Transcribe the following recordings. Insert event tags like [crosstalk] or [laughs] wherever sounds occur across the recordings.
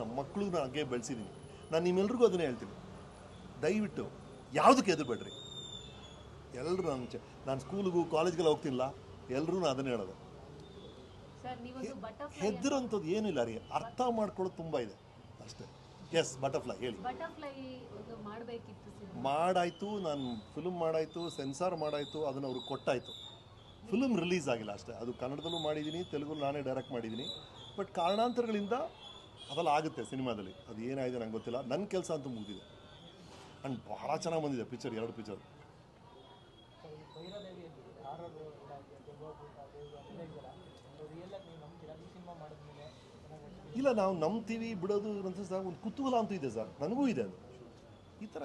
ನಮ್ಮ ಮಕ್ಕಳು ನಾನು ಹಾಗೆ ಬೆಳೆಸಿದ್ದೀನಿ ನಾನು ನಿಮ್ಮೆಲ್ರಿಗೂ ಅದನ್ನೇ ಹೇಳ್ತೀನಿ. ದಯವಿಟ್ಟು ಯಾವುದಕ್ಕೆ ಎದುರುಬೇಡ್ರಿ? ಎಲ್ಲರೂ ನಾನು ಚ ನಾನು ಸ್ಕೂಲಿಗೂ ಕಾಲೇಜ್ಗೆಲ್ಲ ಹೋಗ್ತಿಲ್ಲ ಎಲ್ಲರೂ ನಾನು ಅದನ್ನೇ ಹೇಳೋದು. ಹೆದರಂಥದ್ದು ಏನಿಲ್ಲ ರೀ ಅರ್ಥ ಮಾಡ್ಕೊಳ್ಳೋದು ತುಂಬ ಇದೆ. ಅಷ್ಟೇ. ಎಸ್ ಬಟರ್ಫ್ಲೈ ಹೇಳಿ. ಮಾಡಾಯ್ತು ನಾನು ಫಿಲ್ಮ್ ಮಾಡಾಯ್ತು ಸೆನ್ಸಾರ್ ಮಾಡಾಯ್ತು ಅದನ್ನು ಅವ್ರಿಗೆ ಕೊಟ್ಟಾಯ್ತು. ಫಿಲ್ಮ್ ರಿಲೀಸ್ ಆಗಿಲ್ಲ ಅಷ್ಟೇ. ಅದು ಕನ್ನಡದಲ್ಲೂ ಮಾಡಿದ್ದೀನಿ ತೆಲುಗು ನಾನೇ ಡೈರೆಕ್ಟ್ ಮಾಡಿದ್ದೀನಿ ಬಟ್ ಕಾರಣಾಂತರಗಳಿಂದ ಅದೆಲ್ಲ ಆಗುತ್ತೆ ಸಿನಿಮಾದಲ್ಲಿ. ಅದು ಏನಾಗಿದೆ ನಂಗೆ ಗೊತ್ತಿಲ್ಲ. ನನ್ನ ಕೆಲಸ ಅಂತೂ ಮುಗಿದಿದೆ. ಆ್ಯಂಡ್ ಭಾಳ ಚೆನ್ನಾಗಿ ಬಂದಿದೆ ಪಿಕ್ಚರ್ ಎರಡು ಪಿಕ್ಚರ್ ಇಲ್ಲ, ನಾವು ನಂಬ್ತೀವಿ, ಬಿಡೋದು ಅಂತ ಸರ್ ಒಂದು ಕುತೂಹಲ ಅಂತೂ ಇದೆ ಸರ್. ನನಗೂ ಇದೆ ಅದು. ಈ ಥರ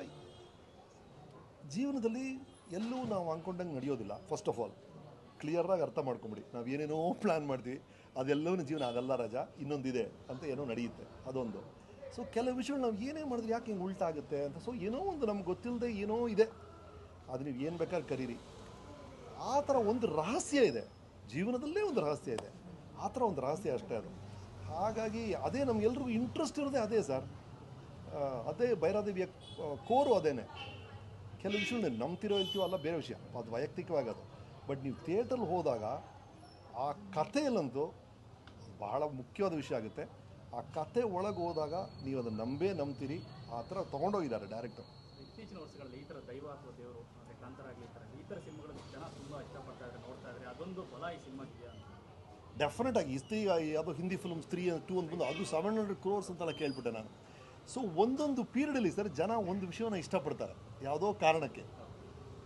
ಜೀವನದಲ್ಲಿ ಎಲ್ಲೂ ನಾವು ಅಂದ್ಕೊಂಡಂಗೆ ನಡೆಯೋದಿಲ್ಲ. ಫಸ್ಟ್ ಆಫ್ ಆಲ್ ಕ್ಲಿಯರಾಗಿ ಅರ್ಥ ಮಾಡ್ಕೊಂಬಿಡಿ. ನಾವು ಏನೇನೋ ಪ್ಲ್ಯಾನ್ ಮಾಡ್ತೀವಿ. ಅದೆಲ್ಲವೂ ಜೀವನ ಅದಲ್ಲ ರಜಾ, ಇನ್ನೊಂದಿದೆ ಅಂತ ಏನೋ ನಡೆಯುತ್ತೆ, ಅದೊಂದು. ಸೊ ಕೆಲವು ವಿಷಯಗಳು ನಾವು ಏನೇ ಮಾಡಿದ್ರೆ ಯಾಕೆ ಹಿಂಗೆ ಉಲ್ಟಾಗುತ್ತೆ ಅಂತ ಸೊ ಏನೋ ಒಂದು ನಮ್ಗೆ ಗೊತ್ತಿಲ್ಲದೆ ಏನೋ ಇದೆ. ಅದು ನೀವು ಏನು ಬೇಕಾದ್ರೆ ಕರೀರಿ. ಆ ಥರ ಒಂದು ರಹಸ್ಯ ಇದೆ. ಜೀವನದಲ್ಲೇ ಒಂದು ರಹಸ್ಯ ಇದೆ. ಆ ಥರ ಒಂದು ರಹಸ್ಯ ಅಷ್ಟೇ ಅದು. ಹಾಗಾಗಿ ಅದೇ ನಮಗೆಲ್ರಿಗೂ ಇಂಟ್ರೆಸ್ಟ್ ಇರೋದೇ ಅದೇ ಸರ್. ಅದೇ ಭೈರಾದೇವಿಯ ಕೋರು ಅದೇನೆ. ಕೆಲವು ವಿಷಯಗಳು ನಂಬ್ತಿರೋ ಇರ್ತೀವೋ ಅಲ್ಲ ಬೇರೆ ವಿಷಯ. ಅದು ವೈಯಕ್ತಿಕವಾಗಿ ಅದು. ಬಟ್ ನೀವು ಥಿಯೇಟ್ರಲ್ಲಿ ಹೋದಾಗ ಆ ಕಥೆಯಲ್ಲಂತೂ ಬಹಳ ಮುಖ್ಯವಾದ ವಿಷಯ ಆಗುತ್ತೆ. ಆ ಕತೆ ಒಳಗೆ ಹೋದಾಗ ನೀವು ಅದನ್ನ ನಂಬೇ ನಂಬ್ತೀರಿ. ಆ ಥರ ತೊಗೊಂಡೋಗಿದ್ದಾರೆ ಡೈರೆಕ್ಟರ್ ಇತ್ತೀಚಿನ ವರ್ಷಗಳಲ್ಲಿ ಈ ಥರ ದೈವ ಅಥವಾ ದೇವರು ಕಾಂತಾರ ಆಗಲಿ ಈ ಥರ ಈ ಥರ ಸಿನಿಮಾಗಳನ್ನು ಜನ ತುಂಬ ಇಷ್ಟಪಡ್ತಾ ಇದ್ದಾರೆ ನೋಡ್ತಾ ಇದ್ದಾರೆ. ಅದೊಂದು ಬಲ ಈ ಸಿನಿಮಾಗಿದೆಯಾ ಡೆಫಿನೆಟ್ ಆಗಿ ಇಸ್ತ್ರೀ ಯಾವುದು ಹಿಂದಿ ಫಿಲ್ಮ್ ಸ್ತ್ರೀ ಟೂ ಅಂತ ಬಂದು ಅದು ಸೆವೆನ್ ಹಂಡ್ರೆಡ್ ಕ್ರೋರ್ಸ್ ಅಂತೆಲ್ಲ ಕೇಳ್ಬಿಟ್ಟೆ ನಾನು. ಸೊ ಒಂದೊಂದು ಪೀರಿಯಡಲ್ಲಿ ಸರ್ ಜನ ಒಂದು ವಿಷಯವನ್ನು ಇಷ್ಟಪಡ್ತಾರೆ. ಯಾವುದೋ ಕಾರಣಕ್ಕೆ.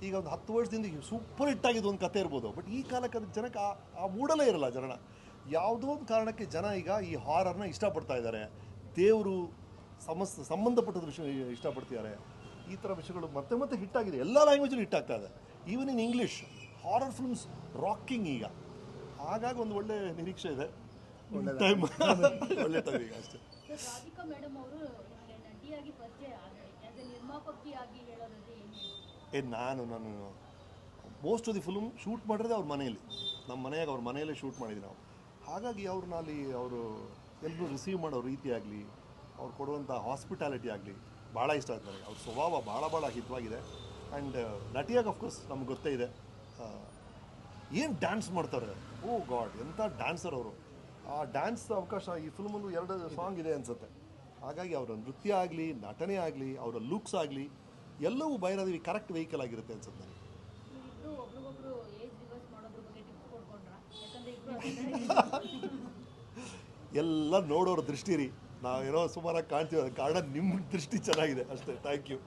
ಈಗ ಒಂದು ಹತ್ತು ವರ್ಷದಿಂದ ಸೂಪರ್ ಹಿಟ್ ಆಗಿದ್ದು ಒಂದು ಕತೆ ಇರ್ಬೋದು. ಬಟ್ ಈ ಕಾಲಕ್ಕೆ ಅದಕ್ಕೆ ಜನಕ್ಕೆ ಆ ಆ ಮೂಡಲೇ ಇರಲ್ಲ ಜನ. ಯಾವುದೋ ಒಂದು ಕಾರಣಕ್ಕೆ ಜನ ಈಗ ಈ ಹಾರರ್ನ ಇಷ್ಟಪಡ್ತಾ ಇದ್ದಾರೆ. ದೇವರು ಸಮಸ್ ಸಂಬಂಧಪಟ್ಟದ ವಿಷಯ ಇಷ್ಟಪಡ್ತಿದ್ದಾರೆ. ಈ ಥರ ವಿಷಯಗಳು ಮತ್ತೆ ಮತ್ತೆ ಹಿಟ್ ಆಗಿದೆ. ಎಲ್ಲ ಲ್ಯಾಂಗ್ವೇಜಲ್ಲಿ ಹಿಟ್ ಆಗ್ತಾ ಇದೆ. Even in English horror films rocking ಈಗ. ಹಾಗಾಗಿ ಒಂದು ಒಳ್ಳೆ ನಿರೀಕ್ಷೆ ಇದೆ. ಟೈಮ್ [laughs] ಒಳ್ಳೆ ಟೈಮ್ ಈಗ ಅಷ್ಟೇ? ಏ ನಾನು ನಾನು most of the film shoot ಮಾಡಿರೋದೇ ಅವ್ರ ಮನೆಯಲ್ಲಿ. ನಮ್ಮ ಮನೆಯಾಗ ಅವ್ರ ಮನೆಯಲ್ಲೇ ಶೂಟ್ ಮಾಡಿದ್ವಿ ನಾವು. ಹಾಗಾಗಿ ಅವ್ರನ್ನ ಅಲ್ಲಿ ಅವರು ಎಲ್ಲರೂ ರಿಸೀವ್ ಮಾಡೋ ರೀತಿ ಆಗಲಿ, ಅವ್ರು ಕೊಡುವಂಥ ಹಾಸ್ಪಿಟಾಲಿಟಿ ಆಗಲಿ ಭಾಳ ಇಷ್ಟ ಆಯ್ತು ನನಗೆ. ಅವ್ರ ಸ್ವಭಾವ ಭಾಳ ಭಾಳ ಹಿತವಾಗಿದೆ. ಆ್ಯಂಡ್ ನಟಿಯಾಗಿ ಅಫ್ಕೋರ್ಸ್ ನಮ್ಗೆ ಗೊತ್ತೇ ಇದೆ. ಏನು ಡ್ಯಾನ್ಸ್ ಮಾಡ್ತಾರೆ? ಓ ಗಾಡ್ ಎಂಥ ಡ್ಯಾನ್ಸರ್ ಅವರು. ಆ ಡ್ಯಾನ್ಸ್ ಅವಕಾಶ ಈ ಫಿಲ್ಮಲ್ಲೂ ಎರಡು ಸಾಂಗ್ ಇದೆ ಅನಿಸುತ್ತೆ. ಹಾಗಾಗಿ ಅವರ ನೃತ್ಯ ಆಗಲಿ, ನಟನೆ ಆಗಲಿ, ಅವರ ಲುಕ್ಸ್ ಆಗಲಿ, ಎಲ್ಲವೂ ಬೈರಾದೇವಿ ಕರೆಕ್ಟ್ ವೆಹಿಕಲ್ ಆಗಿರುತ್ತೆ ಅನ್ಸುತ್ತೆ ನನಗೆ. ಎಲ್ಲ ನೋಡೋರ ದೃಷ್ಟಿ ರೀ. ನಾವೇನೋ ಸುಮಾರಾಗಿ ಕಾಣ್ತೀವಿ ಕಾರಣ ನಿಮ್ಮ ದೃಷ್ಟಿ ಚೆನ್ನಾಗಿದೆ ಅಷ್ಟೇ. Thank you